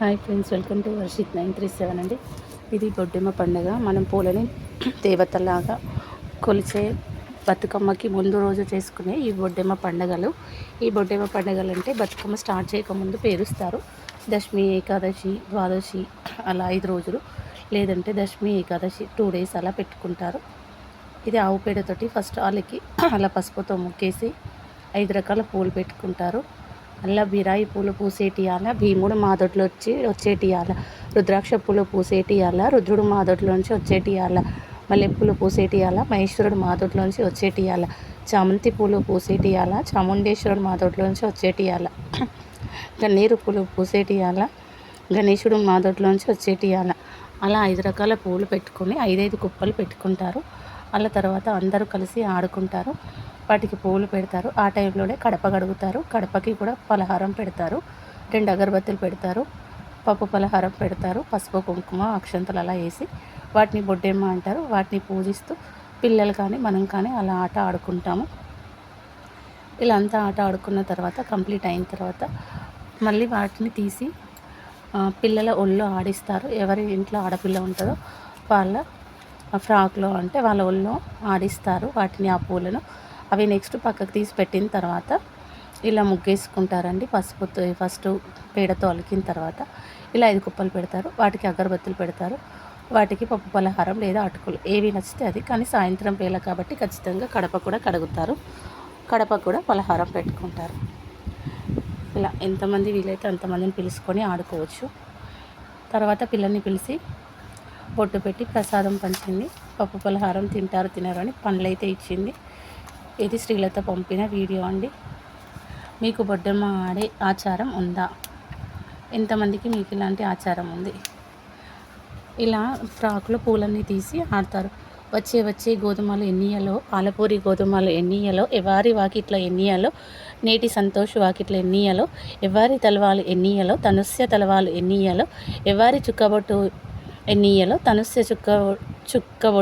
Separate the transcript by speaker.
Speaker 1: Hi friends welcome to Varshith nine three seven అండి. ఇది బొడ్డెమ్మ పండుగ. మనం పూలని దేవతలాగా కొలిచే బతుకమ్మకి ముందు రోజు చేసుకునే ఈ బొడ్డెమ్మ పండుగలు. ఈ బొడ్డెమ్మ పండుగలు అంటే బతుకమ్మ స్టార్ట్ చేయకముందు పేరుస్తారు. దశమి ఏకాదశి ద్వాదశి అలా ఐదు రోజులు. లేదంటే దశమి ఏకాదశి టూ డేస్ అలా పెట్టుకుంటారు. ఇది ఆవు పేడతోటి ఫస్ట్ వాళ్ళకి అలా పసుపుతో ముక్కేసి ఐదు రకాల పూలు పెట్టుకుంటారు. అలా బిరాయి పూలు పూసేటియాల భీముడు మాదొడ్లు వచ్చి వచ్చేటియాల రుద్రాక్ష పూలు పూసేటియాల రుద్రుడు మాదొడ్లోంచి వచ్చేటియాల మల్లెపూలు పూసేటియాల మహేశ్వరుడు మాదొడ్లోంచి వచ్చేటియాల చామంతి పూలు పూసేటియాల చాముండేశ్వరుడు మాదొడ్లోంచి వచ్చేటియాల గన్నేరు పూలు పూసేటియాల గణేశుడు మాదొడ్లోంచి వచ్చేటియాల అలా ఐదు రకాల పూలు పెట్టుకొని ఐదైదు కుప్పలు పెట్టుకుంటారు. అలా తర్వాత అందరూ కలిసి ఆడుకుంటారు. వాటికి పువ్వులు పెడతారు. ఆ టైంలోనే కడప కడుగుతారు. కడపకి కూడా పలహారం పెడతారు. రెండు అగరబత్తులు పెడతారు. పప్పు పలహారం పెడతారు. పసుపు కుంకుమ అక్షంతలు అలా వేసి వాటిని బొడ్డెమ్మ అంటారు. వాటిని పూజిస్తూ పిల్లలు కానీ మనం కానీ అలా ఆట ఆడుకుంటాము. ఇలా అంతా ఆట ఆడుకున్న తర్వాత కంప్లీట్ అయిన తర్వాత మళ్ళీ వాటిని తీసి పిల్లల ఒళ్ళో ఆడిస్తారు. ఎవరి ఇంట్లో ఆడపిల్ల ఉంటుందో వాళ్ళ ఫ్రాక్లో అంటే వాళ్ళ ఒళ్ళో ఆడిస్తారు. వాటిని ఆ పూలను అవి నెక్స్ట్ పక్కకు తీసి పెట్టిన తర్వాత ఇలా ముగ్గేసుకుంటారండి పసుపుతో ఫస్ట్ పేడతో అలికిన తర్వాత. ఇలా ఐదు కుప్పలు పెడతారు వాటికి అగరబత్తులు పెడతారు వాటికి పప్పు పలహారం లేదా అటుకులు. ఏవి నచ్చితే అది. కానీ సాయంత్రం వేళ కాబట్టి ఖచ్చితంగా కడప కూడా కడుగుతారు. కడప కూడా పలహారం పెట్టుకుంటారు. ఇలా ఎంతమంది వీలైతే అంతమందిని పిలుచుకొని ఆడుకోవచ్చు. తర్వాత పిల్లల్ని పిలిచి బొట్టు పెట్టి ప్రసాదం పంచింది. పప్పు పలహారం తింటారు తినరు అని పండ్లైతే ఇచ్చింది. ఇది శ్రీలత పంపిన వీడియో అండి. మీకు బొడ్డమ్మ ఆడే ఆచారం ఉందా? ఎంతమందికి మీకు ఇలాంటి ఆచారం ఉంది. ఇలా ఫ్రాక్లో పూలన్నీ తీసి ఆడతారు. వచ్చే వచ్చే గోధుమలు ఎన్నియలో పాలపూరి గోధుమలు ఎన్నియలో ఎవరి వాకిట్లో ఎన్నియలో నేటి సంతోష్ వాకిట్లో ఎన్నియలో ఎవరి తలవాలు ఎన్నియలో తనుస్య తలవాలు ఎన్నియలో ఎవరి చుక్కబొట్టు ఎన్నియలో తనుస్య చుక్క చుక్కబొట్టు